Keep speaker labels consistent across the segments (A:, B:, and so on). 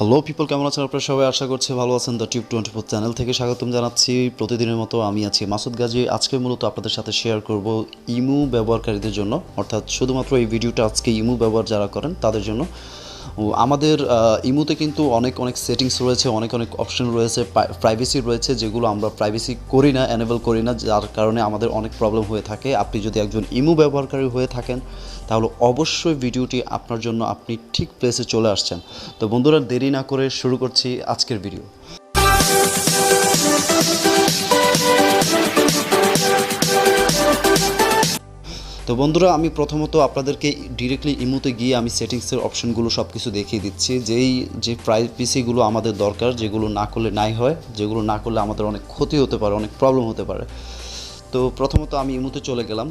A: Hello people কেমন আছেন? আপনারা সবাই আশা করছি ভালো আছেন। The tube twenty four channel থেকে স্বাগতম জানাচ্ছি। প্রতিদিনের মতো আমি আছি মাসুদ গাজী। আজকে মূলত আপনাদের সাথে শেয়ার করব ইমু ব্যবহারকারীদের জন্য, অর্থাৎ শুধুমাত্র এই ভিডিওটা আজকে ইমু ব্যবহার যারা করেন, তাদের জন্য। আমাদের ইমুতে কিন্তু অনেক অনেক সেটিংস রয়েছে, অনেক অনেক অপশন রয়েছে প্রাইভেসি রয়েছে, যেগুলো আমরা প্রাইভেসি করি না এনেবল করি না, যার কারণে আমাদের অনেক প্রবলেম হয়ে থাকে। আপনি যদি একজন ইমু ব্যবহারকারী হয়ে থাকেন, তাহলে অবশ্যই ভিডিওটি আপনার জন্য আপনি ঠিক প্লেসে চলে আসছেন। তো বন্ধুরা, দেরি না করে শুরু করছি আজকের ভিডিও তো বন্ধুরা, আমি প্রথমত আপনাদেরকে ডিরেক্টলি ইমুতে গিয়ে আমি সেটিংসের অপশনগুলো সব কিছু দেখিয়ে দিচ্ছি। যেই, যে প্রাইভেসিগুলো আমাদের দরকার, যেগুলো না করলে নাই হয়, যেগুলো না করলে আমাদের অনেক ক্ষতি হতে পারে, অনেক প্রবলেম হতে পারে। তো প্রথমত আমি ইমুতে চলে গেলাম।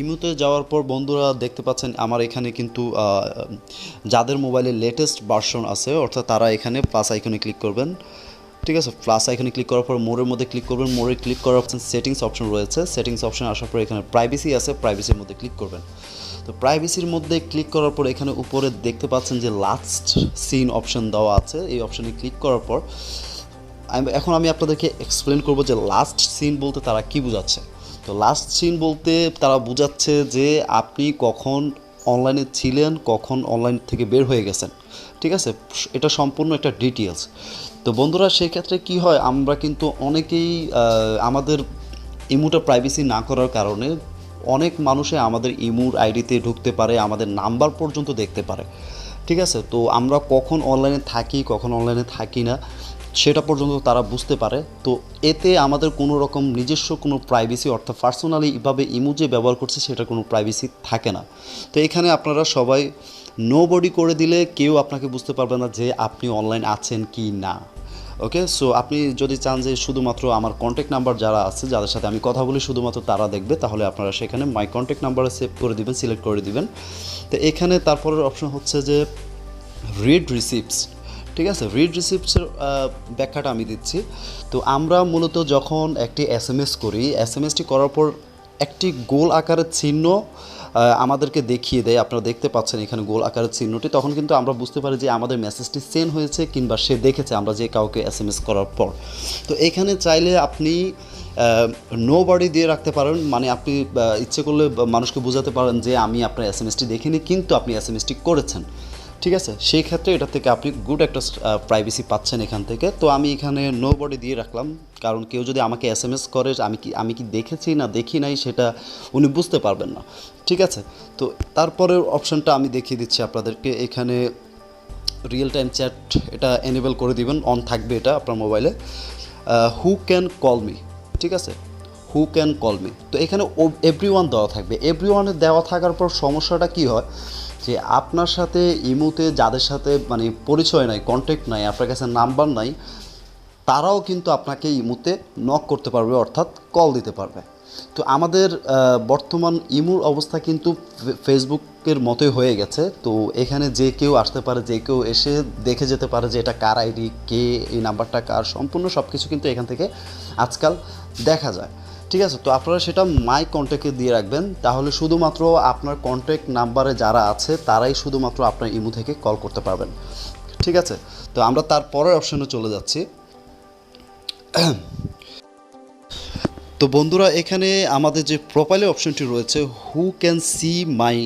A: ইমুতে যাওয়ার পর বন্ধুরা দেখতে পাচ্ছেন আমার এখানে কিন্তু যাদের মোবাইলে লেটেস্ট ভার্সন আছে, অর্থাৎ তারা এখানে প্লাস আইকনে ক্লিক করবেন। ঠিক আছে প্লাস আইকনে ক্লিক করার পর মোড়ের মধ্যে ক্লিক করবেন মোড়ে ক্লিক করার অপশন সেটিংস অপশন রয়েছে। সেটিংস অপশন আসার পর এখানে প্রাইভেসি আছে প্রাইভেসির মধ্যে ক্লিক করবেন। তো প্রাইভেসির মধ্যে ক্লিক করার পর এখানে উপরে দেখতে পাচ্ছেন যে লাস্ট সিন অপশন দেওয়া আছে। এই অপশনে ক্লিক করার পর এখন আমি আপনাদেরকে এক্সপ্লেন করব যে লাস্ট সিন বলতে তারা কি বোঝাচ্ছে। তো লাস্ট সিন বলতে তারা বোঝাচ্ছে যে আপনি কখন অনলাইনে ছিলেন, কখন অনলাইন থেকে বের হয়ে গেছেন। ঠিক আছে? এটা সম্পূর্ণ একটা ডিটেলস তো বন্ধুরা সেই ক্ষেত্রে কি হয়, আমরা কিন্তু অনেকেই আমাদের ইমুটা প্রাইভেসি না করার কারণে অনেক মানুষে আমাদের ইমুর আইডিতে ঢুকতে পারে, আমাদের নাম্বার পর্যন্ত দেখতে পারে। ঠিক আছে? তো আমরা কখন অনলাইনে থাকি, কখন অনলাইনে থাকি না সেটা পর্যন্ত তারা বুঝতে পারে। তো এতে আমাদের কোনো রকম নিজস্ব কোনো প্রাইভেসি অর্থাৎ পার্সোনালি এভাবে ইমু যে ব্যবহার করছে সেটা কোনো প্রাইভেসি থাকে না। তো এখানে আপনারা সবাই নো বডি করে দিলে কেউ আপনাকে বুঝতে পারবে না যে আপনি অনলাইন আছেন কি না। ওকে সো আপনি যদি চান যে শুধুমাত্র আমার কন্ট্যাক্ট নাম্বার যারা আছে, যাদের সাথে আমি কথা বলি শুধুমাত্র তারা দেখবে, তাহলে আপনারা সেখানে মাই কন্ট্যাক্ট নাম্বারে সেভ করে দিবেন সিলেক্ট করে দিবেন। তো এখানে তারপরের অপশন হচ্ছে যে রিড রিসিপ্টস ঠিক আছে? রিড রিসিপ্টসের ব্যাখ্যাটা আমি দিচ্ছি। তো আমরা মূলত যখন একটি এস এম এস করি এস এম এসটি করার পর একটি গোল আকারের চিহ্ন আমাদেরকে দেখিয়ে দেয়। আপনারা দেখতে পাচ্ছেন এখানে গোল আকারের চিহ্নটি। তখন কিন্তু আমরা বুঝতে পারি যে আমাদের মেসেজটি সেন্ড হয়েছে কিংবা সে দেখেছে আমরা যে কাউকে এস এম এস করার পর। তো এখানে চাইলে আপনি নো বডি দিয়ে রাখতে পারেন। মানে আপনি ইচ্ছে করলে মানুষকে বোঝাতে পারেন যে আমি আপনার এস এম এসটি দেখিনি, কিন্তু আপনি এস এম এসটি করেছেন। ঠিক আছে? সেই ক্ষেত্রে এটা থেকে আপনি গুড একটা প্রাইভেসি পাচ্ছেন এখান থেকে। তো আমি এখানে নো বডি দিয়ে রাখলাম। কারণ কেউ যদি আমাকে এস এম এস করে আমি কি আমি কি দেখেছি না দেখি নাই, সেটা উনি বুঝতে পারবেন না। ঠিক আছে? তো তারপরের অপশানটা আমি দেখিয়ে দিচ্ছি আপনাদেরকে। এখানে রিয়েল টাইম চ্যাট এটা এনেবল করে দিবেন। অন থাকবে এটা আপনার মোবাইলে হু ক্যান কল মি ঠিক আছে? হু ক্যান কল মি তো এখানে এভরি ওয়ান দেওয়া থাকবে। এভরি ওয়ানে দেওয়া থাকার পর সমস্যাটা কী হয়? যে আপনার সাথে ইমুতে যাদের সাথে মানে পরিচয় নাই কন্ট্যাক্ট নাই, আপনার কাছে নাম্বার নাই, তারাও কিন্তু আপনাকে ইমুতে নক করতে পারবে, অর্থাৎ কল দিতে পারবে। তো আমাদের বর্তমান ইমুর অবস্থা কিন্তু ফেসবুকের মতোই হয়ে গেছে। তো এখানে যে কেউ আসতে পারে, যে কেউ এসে দেখে যেতে পারে যে এটা কার আইডি কে, এই নাম্বারটা কার, সম্পূর্ণ সব কিছু কিন্তু এখান থেকে আজকাল দেখা যায়। ঠিক আছে, তো আপনারা সেটা মাই কন্ট্যাক্টে দিয়ে রাখবেন। তাহলে শুধুমাত্র আপনার কন্ট্যাক্ট নাম্বারে যারা আছে, তারাই শুধুমাত্র আপনার ইমু থেকে কল করতে পারবেন। ঠিক আছে, তো আমরা তার পরের অপশনে চলে যাচ্ছি। তো বন্ধুরা, এখানে আমাদের যে প্রোফাইলে অপশনটি রয়েছে who can see my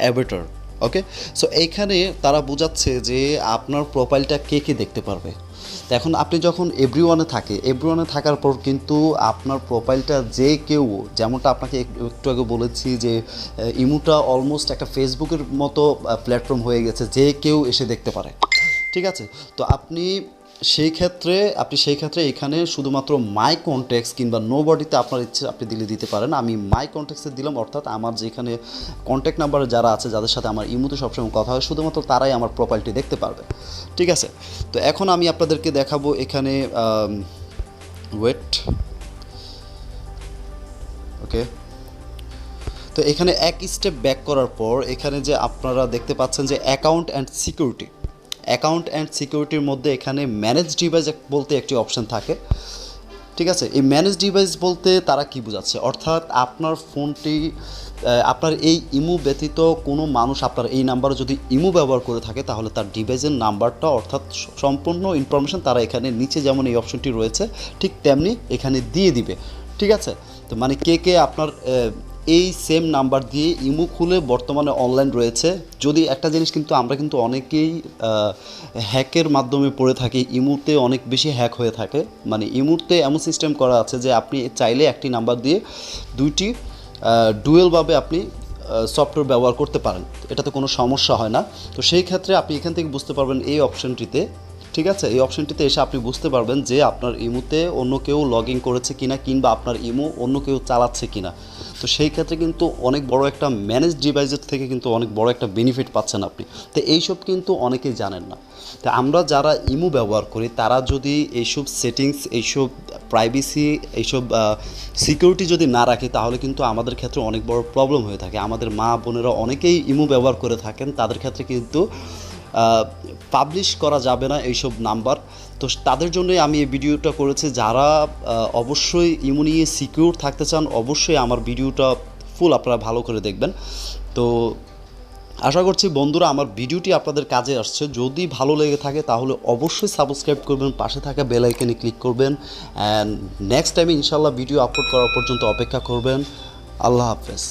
A: avatar okay so এইখানে তারা বোঝাচ্ছে যে আপনার প্রোফাইলটা কে কে দেখতে পারবে। এখন আপনি যখন এভরি ওয়ানে থাকে এভরি ওয়ানে থাকার পর কিন্তু আপনার প্রোফাইলটা যে কেউ, যেমনটা আপনাকে এক- একটু আগে বলেছি যে ইমুটা অলমোস্ট একটা ফেসবুকের মতো প্ল্যাটফর্ম হয়ে গেছে যে কেউ এসে দেখতে পারে। ঠিক আছে? তো আপনি সেই ক্ষেত্রে, আপনি সেই ক্ষেত্রে এখানে শুধুমাত্র মাই কন্ট্যাক্টস কিংবা নো বডিতে আপনার ইচ্ছে আপনি দিলে দিতে পারেন। আমি মাই কন্ট্যাক্টসে দিলাম, অর্থাৎ আমার যেখানে কন্ট্যাক্ট নাম্বারে যারা আছে, যাদের সাথে আমার ইমুতে সবসময় কথা হয়, শুধুমাত্র তারাই আমার প্রোফাইলটি দেখতে পারবে। ঠিক আছে? তো এখন আমি আপনাদেরকে দেখাবো এখানে ওয়েট ওকে তো এখানে এক স্টেপ ব্যাক করার পর, এখানে যে আপনারা দেখতে পাচ্ছেন যে account and security account and সিকিউরিটির মধ্যে এখানে ম্যানেজ ডিভাইস বলতে একটি অপশন থাকে। ঠিক আছে? এই ম্যানেজ ডিভাইস বলতে তারা কি বোঝাচ্ছে? অর্থাৎ আপনার ফোনটি আপনার এই ইমু ব্যতীত কোনো মানুষ আপনার এই নাম্বারে যদি ইমু ব্যবহার করে থাকে, তাহলে তার ডিভাইসের নাম্বারটা অর্থাৎ সম্পূর্ণ ইনফরমেশন তারা এখানে নিচে যেমন এই অপশনটি রয়েছে, ঠিক তেমনি এখানে দিয়ে দিবে। ঠিক আছে? তো মানে কে কে আপনার এই সেম নাম্বার দিয়ে ইমু খুলে বর্তমানে অনলাইন রয়েছে। যদি একটা জিনিস কিন্তু আমরা কিন্তু অনেকেই হ্যাকের মাধ্যমে পড়ে থাকি, ইমুতে অনেক বেশি হ্যাক হয়ে থাকে। মানে ইমুতে এমন সিস্টেম করা আছে যে আপনি চাইলে একটি নাম্বার দিয়ে দুইটি ডুয়েলভাবে আপনি সফটওয়্যার ব্যবহার করতে পারেন। এটাতে কোনো সমস্যা হয় না। তো সেই ক্ষেত্রে আপনি এখান থেকে বুঝতে পারবেন এই অপশনটিতে ঠিক আছে? এই অপশনটিতে এসে আপনি বুঝতে পারবেন যে আপনার ইমুতে অন্য কেউ লগ ইন করেছে কিনা কিংবা আপনার ইমো অন্য কেউ চালাচ্ছে কিনা। তো সেই ক্ষেত্রে কিন্তু অনেক বড় একটা ম্যানেজ ডিভাইসের থেকে কিন্তু অনেক বড় একটা বেনিফিট পাচ্ছেন আপনি। তো এইসব কিন্তু অনেকেই জানেন না। তো আমরা যারা ইমো ব্যবহার করি, তারা যদি এইসব সেটিংস এইসব প্রাইভেসি এইসব সিকিউরিটি যদি না রাখি, তাহলে কিন্তু আমাদের ক্ষেত্রে অনেক বড় প্রবলেম হয়ে থাকে। আমাদের মা বোনেরা অনেকেই ইমো ব্যবহার করে থাকেন, তাদের ক্ষেত্রে কিন্তু পাবলিশ করা যাবে না এইসব নাম্বার তো তাদের জন্যই আমি এই ভিডিওটা করেছি। যারা অবশ্যই ইমো নিয়ে সিকিউর থাকতে চান, অবশ্যই আমার ভিডিওটা ফুল আপনারা ভালো করে দেখবেন। তো আশা করছি বন্ধুরা, আমার ভিডিওটি আপনাদের কাজে আসছে। যদি ভালো লেগে থাকে, তাহলে অবশ্যই সাবস্ক্রাইব করবেন, পাশে থাকা বেল আইকনে ক্লিক করবেন। অ্যান্ড নেক্সট টাইমে ইনশাল্লাহ ভিডিও আপলোড করা পর্যন্ত অপেক্ষা করবেন। আল্লাহ হাফেজ।